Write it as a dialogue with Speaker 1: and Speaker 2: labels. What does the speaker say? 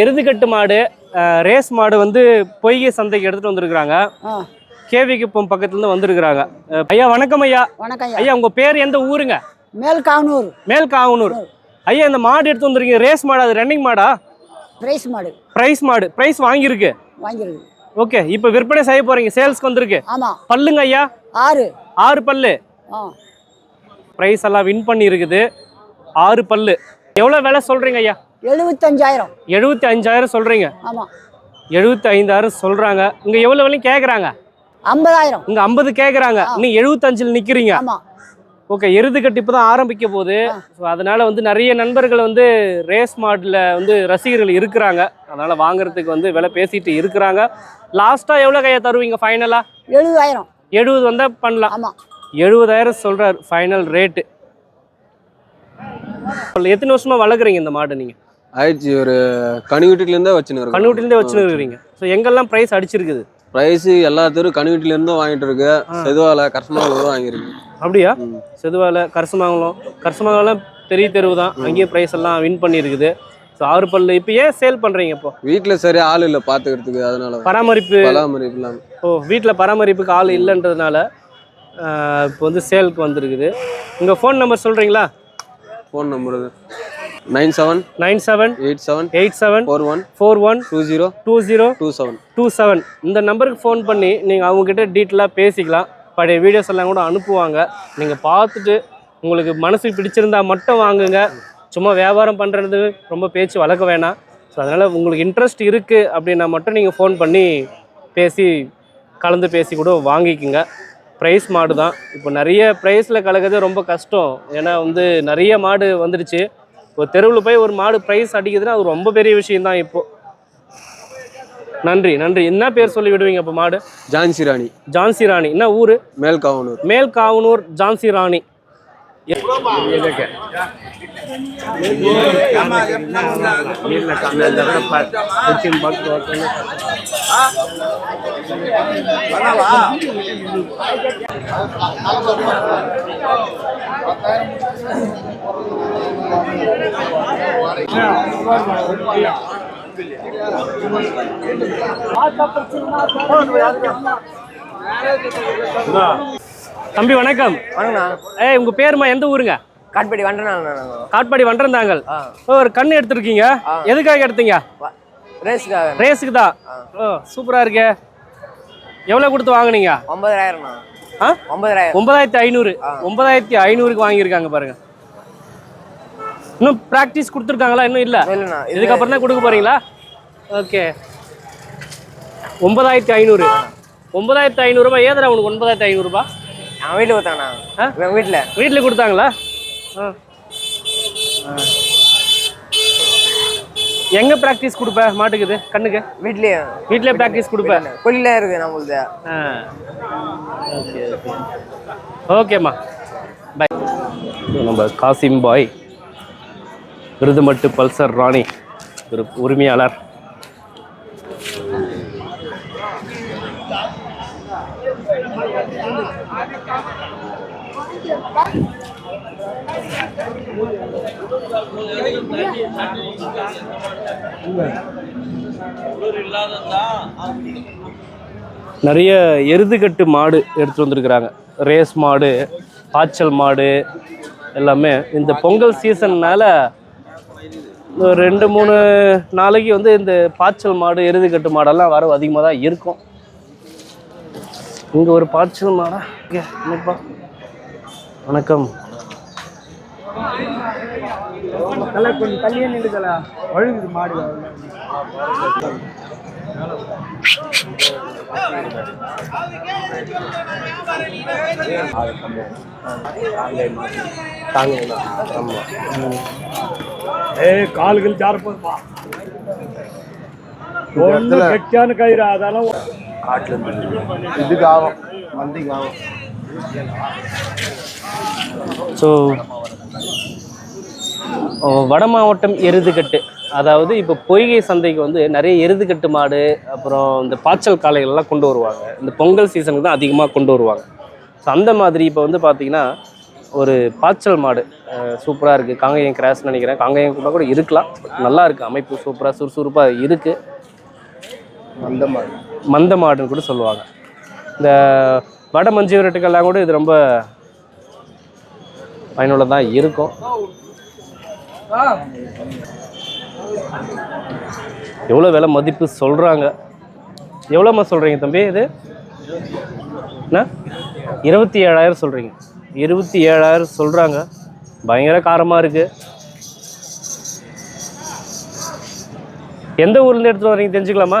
Speaker 1: எருதுகட்டு மாடு ரேஸ் மாடு வந்து பொய்கை சந்தைக்கு எடுத்துட்டு வந்திருக்கிறாங்க. கேவிக்குப்பம் பக்கத்துல இருந்து வந்திருக்கிறாங்க ஐயா வணக்கம் ஐயா.
Speaker 2: வணக்கம் ஐயா.
Speaker 1: உங்க பேர் எந்த ஊருங்க?
Speaker 2: மேல் காவனூர்
Speaker 1: மேல் காவனூர் ஐயா இந்த மாடு எடுத்து வந்திருக்கீங்க. ரேஸ் மாடு அது ரன்னிங் மாடா?
Speaker 2: பிரைஸ் மாடு.
Speaker 1: பிரைஸ் மாடு. பிரைஸ் வாங்கியிருக்கு.
Speaker 2: வாங்கியிருக்கு.
Speaker 1: ஓகே இப்போ விற்பனை செய்ய போறீங்க. சேல்ஸ்க்கு வந்திருக்கு.
Speaker 2: ஆமாம்
Speaker 1: பல்லுங்க ஐயா?
Speaker 2: ஆறு.
Speaker 1: ஆறு பல்லு. பிரைஸ் எல்லாம் வின் பண்ணி இருக்குது ஆறு பல்லு. எவ்வளோ விலை சொல்றீங்க ஐயா?
Speaker 2: எழுபத்தஞ்சாயிரம்
Speaker 1: எழுபத்தி அஞ்சாயிரம் சொல்றீங்க.
Speaker 2: ஆமாம்
Speaker 1: எழுபத்தி ஐந்தாயிரம் சொல்றாங்க. இங்க எவ்வளவு விலையும் கேக்குறாங்க?
Speaker 2: ஐம்பதாயிரம்.
Speaker 1: இங்க ஐம்பது கேக்குறாங்க. நீங்க எழுபத்தஞ்சில் நிக்கிறீங்க.
Speaker 2: ஆமாம்
Speaker 1: ஓகே எருது கட்டு இப்போ தான் ஆரம்பிக்க போகுது. ஸோ அதனால வந்து நிறைய நண்பர்கள் வந்து ரேஸ் மாடில் வந்து ரசிகர்கள் இருக்கிறாங்க. அதனால வாங்குறதுக்கு வந்து விலை பேசிட்டு இருக்கிறாங்க. லாஸ்ட்டாக எவ்வளோ கையை தருவீங்க ஃபைனலாக
Speaker 2: எழுபதாயிரம்
Speaker 1: எழுபது வந்தால் பண்ணலாம்.
Speaker 2: ஆமாம்
Speaker 1: எழுபதாயிரம் சொல்கிறார் ஃபைனல் ரேட்டு எத்தனை வருஷமா வளர்க்குறீங்க இந்த மாடு நீங்கள்
Speaker 3: ஆயிடுச்சு ஒரு கனிவீட்டுலேருந்தே வச்சுன்னு இருக்கோம்
Speaker 1: கண்ணுட்டிலேருந்தே வச்சுன்னு இருக்கிறீங்க ஸோ எங்கெல்லாம் ப்ரைஸ் அடிச்சிருக்குது?
Speaker 3: ப்ரைஸ் எல்லா தெரு கனிவீட்டிலேருந்தும் வாங்கிட்டு இருக்கு செதுவால கரசமாக வாங்கியிருக்கு.
Speaker 1: அப்படியா. செதுவால கரசமங்கலம். கரசமங்கலம் பெரிய தெருவு தான். அங்கேயே ப்ரைஸ் எல்லாம் வின் பண்ணியிருக்குது. ஸோ ஆறு பல்லு இப்போ ஏன் சேல் பண்ணுறீங்க இப்போ?
Speaker 3: வீட்டில் சரியா ஆள் இல்லை பார்த்துக்கிறதுக்கு அதனால
Speaker 1: பராமரிப்பு.
Speaker 3: பராமரிப்பு இல்லாமல்
Speaker 1: ஓ வீட்டில் பராமரிப்புக்கு ஆள் இல்லைன்றதுனால இப்போ வந்து சேலுக்கு வந்திருக்குது. உங்கள் ஃபோன் நம்பர் சொல்கிறீங்களா
Speaker 3: phone number nine seven
Speaker 1: nine seven
Speaker 3: eight seven
Speaker 1: eight seven
Speaker 3: four one
Speaker 1: four one
Speaker 3: two zero
Speaker 1: two zero
Speaker 3: two seven.
Speaker 1: Two seven. இந்த நம்பருக்கு ஃபோன் பண்ணி நீங்கள் அவங்கக்கிட்ட டீட்டெயிலாக பேசிக்கலாம். பழைய வீடியோஸ் எல்லாம் கூட அனுப்புவாங்க. நீங்கள் பார்த்துட்டு உங்களுக்கு மனசுக்கு பிடிச்சிருந்தா மட்டும் வாங்குங்க. சும்மா வியாபாரம் பண்ணுறது ரொம்ப பேச்சு வளர்க்க வேணாம். ஸோ அதனால் உங்களுக்கு இன்ட்ரெஸ்ட் இருக்குது அப்படின்னா மட்டும் நீங்கள் ஃபோன் பண்ணி பேசி கலந்து பேசி கூட வாங்கிக்கோங்க. ப்ரைஸ் மாடு தான் இப்போ நிறைய ப்ரைஸில் கலக்கிறது ரொம்ப கஷ்டம். ஏன்னா வந்து நிறைய மாடு வந்துடுச்சு. இப்போ தெருவில் போய் ஒரு மாடு ப்ரைஸ் அடிக்குதுன்னா அது ரொம்ப பெரிய விஷயம் தான் இப்போது நன்றி நன்றி என்ன பேர் சொல்லி விடுவீங்க இப்போ மாடு
Speaker 3: ஜான்சி ராணி
Speaker 1: ஜான்சி ராணி என்ன ஊர்
Speaker 3: மேல் காவனூர்
Speaker 1: மேல் காவனூர் ஜான்சி ராணி தம்பி வணக்கம். ஏய் உங்க பேருமா எந்த ஊருங்க?
Speaker 4: காட்படி நாங்கள்
Speaker 1: காட்பாடி வண்டந்தாங்கல்
Speaker 4: ஆ.
Speaker 1: ஒரு கண்ணு எடுத்திருக்கீங்க. எதுக்காக எடுத்தீங்க?
Speaker 4: ரேஸுக்காக.
Speaker 1: ரேஸுக்கு தான் ஓ சூப்பரா இருக்கே. எவ்வளவு கொடுத்து வாங்குனீங்க?
Speaker 4: ஒன்பதாயிரம்ண்ணா
Speaker 1: ஆ?
Speaker 4: ஒன்பதாயிரம்
Speaker 1: ஒன்பதாயிரத்தி ஐநூறு. ஒன்பதாயிரத்தி ஐநூறுக்கு வாங்கியிருக்காங்க பாருங்க. இன்னும் ப்ராக்டிஸ் கொடுத்துருக்காங்களா? இன்னும் இல்லை? இதுக்கப்புறம் தான் கொடுக்க போறீங்களா? ஓகே ஒன்பதாயிரத்தி ஐநூறு. ஒன்பதாயிரத்தி ஐநூறுரூபா ஏதுடா உனக்கு ஒன்பதாயிரத்தி ஐநூறுரூபா
Speaker 4: அவன் வீட்டில்? இவன் வீட்டில்
Speaker 1: வீட்டில் கொடுத்தாங்களா? ஆ. எங்கே ப்ராக்டிஸ் கொடுப்ப? மாட்டுக்குது. கண்ணுக்கு?
Speaker 4: வீட்லேயே.
Speaker 1: வீட்டிலே ப்ராக்டிஸ் கொடுப்ப?
Speaker 4: கொல்லியில் இருக்குது நம்மளுது.
Speaker 1: ஆ. ஓகே ஓகே ஓகேம்மா பை நம்ம காசிம் பாய். விருதுமட்டு பல்சர் ராணி ஒரு உரிமையாளர். நிறைய எருதுகட்டு மாடு எடுத்து வந்திருக்கிறாங்க. ரேஸ் மாடு பாய்ச்சல் மாடு எல்லாமே. இந்த பொங்கல் சீசன்னால ஒரு ரெண்டு மூணு நாளைக்கு வந்து இந்த பாய்ச்சல் மாடு எருதுகட்டு மாடெல்லாம் வரவு அதிகமாக தான் இருக்கும். இங்கே ஒரு பாய்ச்சல் மாடா. என்னப்பா வணக்கம்.
Speaker 2: கொஞ்சம் தள்ளியே நின்றுக்கலா வழுகுது மாடு.
Speaker 1: தாங்க ஆமாம்
Speaker 5: ஏய் கால்கள் ஜாரப்பா. ஒண்ணு கெட்டியான கயிறு அதெல்லாம்
Speaker 3: இதுக்கு ஆகும். வண்டிக்கு ஆகும்.
Speaker 1: ஸோ வட மாவட்டம் எருதுகட்டு. அதாவது இப்போ பொய்கை சந்தைக்கு வந்து நிறைய எருதுகட்டு மாடு அப்புறம் இந்த பாய்ச்சல் காளைகள்லாம் கொண்டு வருவாங்க. இந்த பொங்கல் சீசனுக்கு தான் அதிகமாக கொண்டு வருவாங்க. ஸோ அந்த மாதிரி இப்போ வந்து பார்த்தீங்கன்னா ஒரு பாய்ச்சல் மாடு. சூப்பராக இருக்குது காங்கேயம் கிராஸ்னு நினைக்கிறேன். காங்கேயம் கூட கூட இருக்கலாம். நல்லா இருக்குது அமைப்பு சூப்பராக சுறுசுறுப்பாக இருக்குது
Speaker 6: அந்த மாதிரி
Speaker 1: மந்த மாடுன்னு கூட சொல்லுவாங்க. இந்த வட மஞ்சு விரட்டுக்கெல்லாம் கூட இது ரொம்ப பயனுள்ளதாக இருக்கும். எவ்வளோ விலை மதிப்பு சொல்கிறாங்க எவ்வளோம்மா சொல்கிறீங்க தம்பி இது? என்ன? இருபத்தி ஏழாயிரம் சொல்கிறீங்க இருபத்தி ஏழாயிரம் சொல்கிறாங்க பயங்கர காரமாக இருக்குது எந்த ஊர்லேருந்து எடுத்துகிட்டு வரீங்க தெரிஞ்சுக்கலாமா?